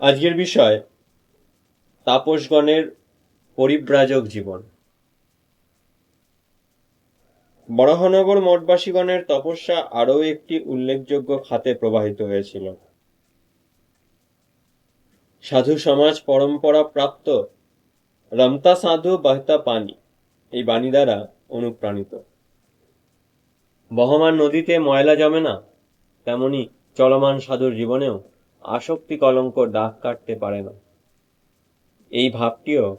আজকের বিষয়, তাপসগণের পরিব্রাজক জীবন। বরাহনগর মঠবাসীগণের তপস্যা আরও একটি উল্লেখযোগ্য খাতে প্রবাহিত হয়েছিল। সাধু সমাজ পরম্পরা প্রাপ্ত রমতা সাধু বাহতা পানি, এই বাণী দ্বারা অনুপ্রাণিত। বহমান নদীতে ময়লা জমে না, তেমনি চলমান সাধুর জীবনেও আসক্তি কলঙ্ক দাগ কাটতে পারে না। এই ভাবটিও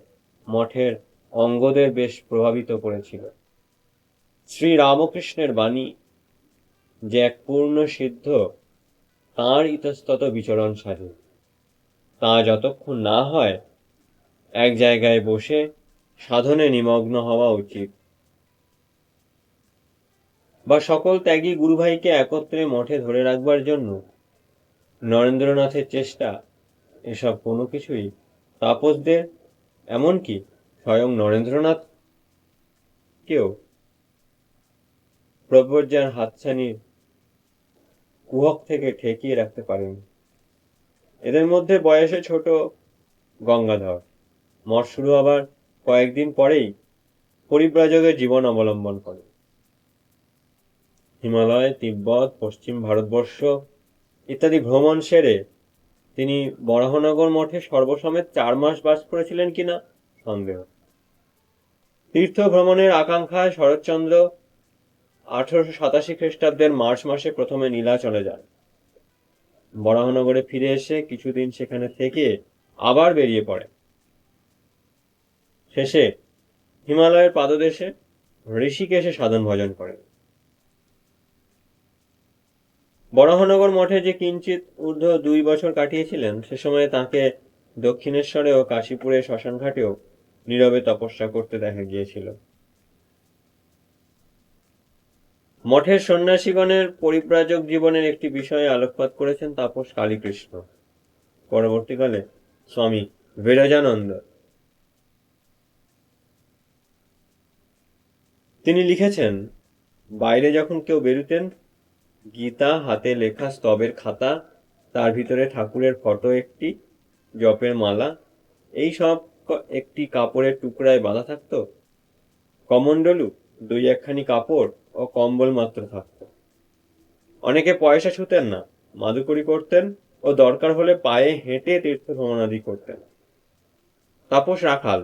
মঠের অঙ্গদের বেশ প্রভাবিত করেছিল। শ্রী রামকৃষ্ণের বাণী যে এক পূর্ণ সিদ্ধ, তাঁর ইতস্তত বিচরণ সাধু। তা যতক্ষণ না হয়, এক জায়গায় বসে সাধনে নিমগ্ন হওয়া উচিত। বা সকল ত্যাগী গুরুভাইকে একত্রে মঠে ধরে রাখবার জন্য নরেন্দ্রনাথের চেষ্টা, এসব কোনো কিছুই তাপসদের, এমনকি স্বয়ং নরেন্দ্রনাথ কেউ প্রব্রজার হাতছানির কুহক থেকে ঠেকিয়ে রাখতে পারেনি। এদের মধ্যে বয়সে ছোট গঙ্গাধর। মঠ শুরু হবার কয়েকদিন পরেই পরিব্রাজকের জীবন অবলম্বন করে হিমালয়, তিব্বত, পশ্চিম ভারতবর্ষ ইত্যাদি ভ্রমণ সেরে তিনি বরাহনগর মঠে সর্বসমেত চার মাস বাস করেছিলেন কিনা সন্দেহ। তীর্থ ভ্রমণের আকাঙ্ক্ষায় শরৎচন্দ্র আঠারোশো সাতাশি খ্রিস্টাব্দের মার্চ মাসে প্রথমে নীলাচলে যান। বরাহনগরে ফিরে এসে কিছুদিন সেখানে থেকে আবার বেরিয়ে পড়ে শেষে হিমালয়ের পাদদেশে ঋষিকেশে সাধন ভজন করেন। বরাহনগর মঠে যে কিঞ্চিত ঊর্ধ্ব দুই বছর কাটিয়েছিলেন, সে সময়ে তাকে দক্ষিণেশ্বরে ও কাশীপুরে শ্মশানঘাটেও নীরবে তপস্যা করতে দেখা গিয়েছিল। মঠের সন্ন্যাসীগণের পরিব্রাজক জীবনের একটি বিষয়ে আলোকপাত করেছেন তাপস কালীকৃষ্ণ। পরবর্তীকালে স্বামী বিরজানন্দ। তিনি লিখেছেন, বাইরে যখন কেউ বেরুতেন গীতা, হাতে লেখা স্তবের খাতা, তার ভিতরে ঠাকুরের ফটো একটি, জপের মালা, এই সব একটি কাপড়ের টুকরায় বাঁধা থাকতো। কমণ্ডলু, দুই একখানি কাপড় ও কম্বল মাত্র থাকতো। অনেকে পয়সা ছুতেন না মাদুকরি করতেন ও দরকার হলে পায়ে হেঁটে তীর্থ ভ্রমণাদি করতেন। তাপস রাখাল,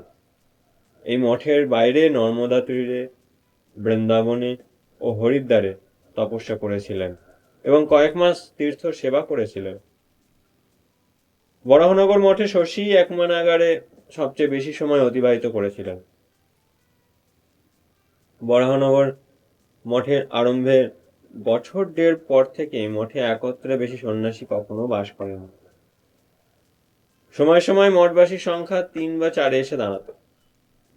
এই মঠের বাইরে নর্মদা তীরে, বৃন্দাবনে ও হরিদ্বারে তপস্যা করেছিলেন এবং কয়েক মাস তীর্থ সেবা করেছিলেন। বরাহনগর মঠে শশী একমানাগারে সবচেয়ে বেশি সময় অতিবাহিত করেছিলেন। বরাহনগর মঠের আরম্ভের বছর দেড় পর থেকে মঠে একত্রে বেশি সন্ন্যাসী কখনো বাস করেন সময় সময় মঠবাসীর সংখ্যা তিন বা চারে এসে দাঁড়াত।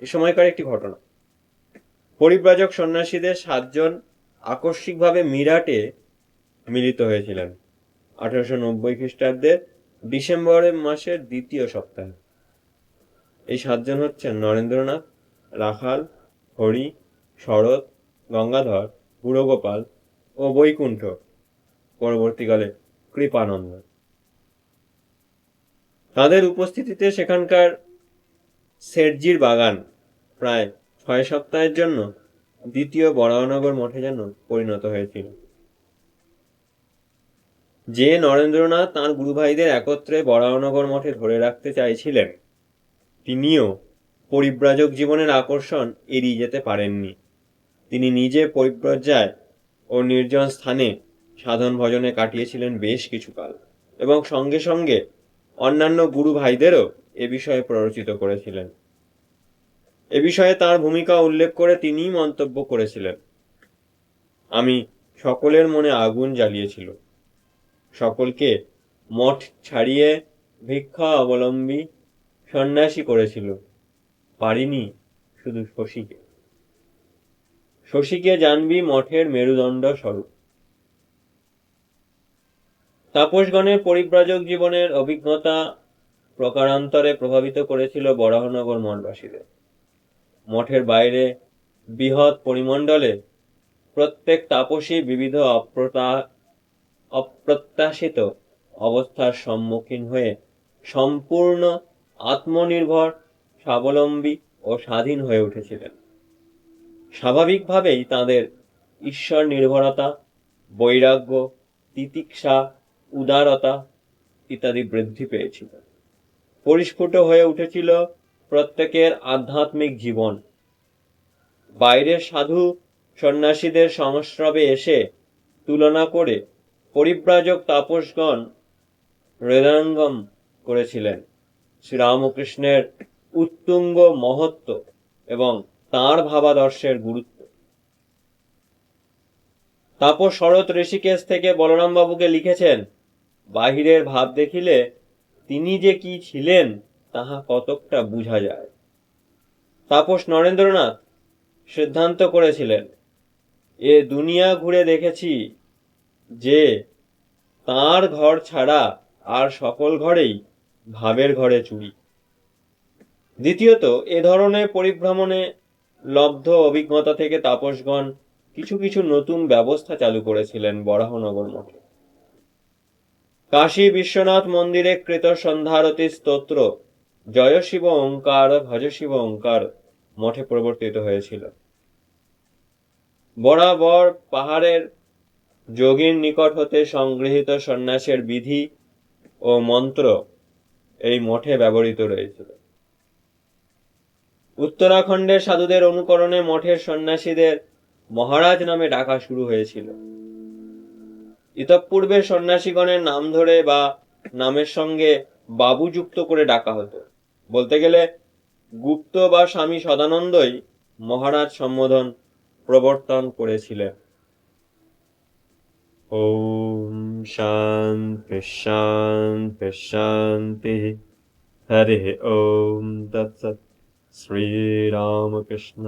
এ সময়কার একটি ঘটনা। পরিব্রাজক সন্ন্যাসীদের সাতজন আকস্মিকভাবে মিরাটে মিলিত হয়েছিলেন আঠারোশো নব্বই খ্রিস্টাব্দের ডিসেম্বর মাসের দ্বিতীয় সপ্তাহে। এই সাতজন হচ্ছেন নরেন্দ্রনাথ, রাখাল, হরি, শরৎ, গঙ্গাধর, বুড়োগোপাল ও বৈকুণ্ঠ। পরবর্তীকালে কৃপানন্দ। তাদের উপস্থিতিতে সেখানকার শেঠজির বাগান প্রায় ছয় সপ্তাহের জন্য দ্বিতীয় বরাহনগর মঠে যেন পরিণত হয়েছিল। যে নরেন্দ্রনাথ তাঁর গুরুভাইদের একত্রে বরাহনগর মঠে ধরে রাখতে চাইছিলেন, তিনিও পরিব্রাজক জীবনের আকর্ষণ এড়িয়ে যেতে পারেননি। তিনি নিজে পরিব্রজ্যায় ও নির্জন স্থানে সাধন ভজনে কাটিয়েছিলেন বেশ কিছুকাল এবং সঙ্গে সঙ্গে অন্যান্য গুরু ভাইদেরও এ বিষয়ে প্ররোচিত করেছিলেন। এ বিষয়ে তার ভূমিকা উল্লেখ করে তিনিই মন্তব্য করেছিলেন। আমি সকলের মনে আগুন জ্বালিয়েছিল। সকলকে মঠ ছাড়িয়ে ভিক্ষা অবলম্বী সন্ন্যাসী করেছিল। পারিনি শুধু শশীকে। শশীকে জানবি মঠের মেরুদণ্ড স্বরূপ। তাপসগণের পরিব্রাজক জীবনের অভিজ্ঞতা প্রকারান্তরে প্রভাবিত করেছিল বরাহনগর মঠবাসীদের। মঠের বাইরে বৃহৎ পরিমণ্ডলে প্রত্যেক তাপসী বিবিধ অপ্রতা, অপ্রত্যাশিত অবস্থার সম্মুখীন হয়ে সম্পূর্ণ আত্মনির্ভর, স্বাবলম্বী ও স্বাধীন হয়ে উঠেছিলেন। স্বাভাবিকভাবেই তাদের ঈশ্বর নির্ভরতা, বৈরাগ্য, তিতিক্ষা, উদারতা ইত্যাদি বৃদ্ধি পেয়েছিল। পরিস্ফুট হয়ে উঠেছিল প্রত্যেকের আধ্যাত্মিক জীবন। বাইরের সাধু সন্ন্যাসীদের সংস্রবে এসে তুলনা করে পরিব্রাজক তাপসগণ হৃদয়ঙ্গম করেছিলেন। শ্রীরামকৃষ্ণের উত্তুঙ্গ মহত্ব এবং তাঁর ভাবাদর্শের গুরুত্ব। তাপস শরৎ ঋষিকেশ থেকে বলরাম বাবুকে লিখেছেন, বাহিরের ভাব দেখিলে তিনি যে কি ছিলেন তাহা কতকটা বুঝা যায়। তাপস নরেন্দ্রনাথ সিদ্ধান্ত করেছিলেন, এ দুনিয়া ঘুরে দেখেছি যে তার ঘর ছাড়া আর সকল ঘরেই ভাবের ঘরে চুরি। দ্বিতীয়ত, এ ধরনের পরিভ্রমণে লব্ধ অভিজ্ঞতা থেকে তাপসগণ কিছু কিছু নতুন ব্যবস্থা চালু করেছিলেন বরাহনগর মঠে। কাশী বিশ্বনাথ মন্দিরে কৃত সন্ধ্যারতি স্তোত্র জয় শিব ওঙ্কার, ভজ শিব ওঙ্কার মঠে প্রবর্তিত হয়েছিল। বরাবর পাহাড়ের যোগীর নিকট হতে সংগৃহীত সন্ন্যাসের বিধি ও মন্ত্র এই মঠে ব্যবহৃত রয়েছিল। উত্তরাখণ্ডের সাধুদের অনুকরণে মঠের সন্ন্যাসীদের মহারাজ নামে ডাকা শুরু হয়েছিল। ইতঃপূর্বে সন্ন্যাসীগণের নাম ধরে বা নামের সঙ্গে বাবু যুক্ত করে ডাকা হতো। বলতে গেলে গুপ্ত বা স্বামী সদানন্দই মহারাজ সম্বোধন প্রবর্তন করেছিলেন ওম শান্তি শান্তি শান্তি। হরে ওম তৎসৎ। শ্রীরামকৃষ্ণ।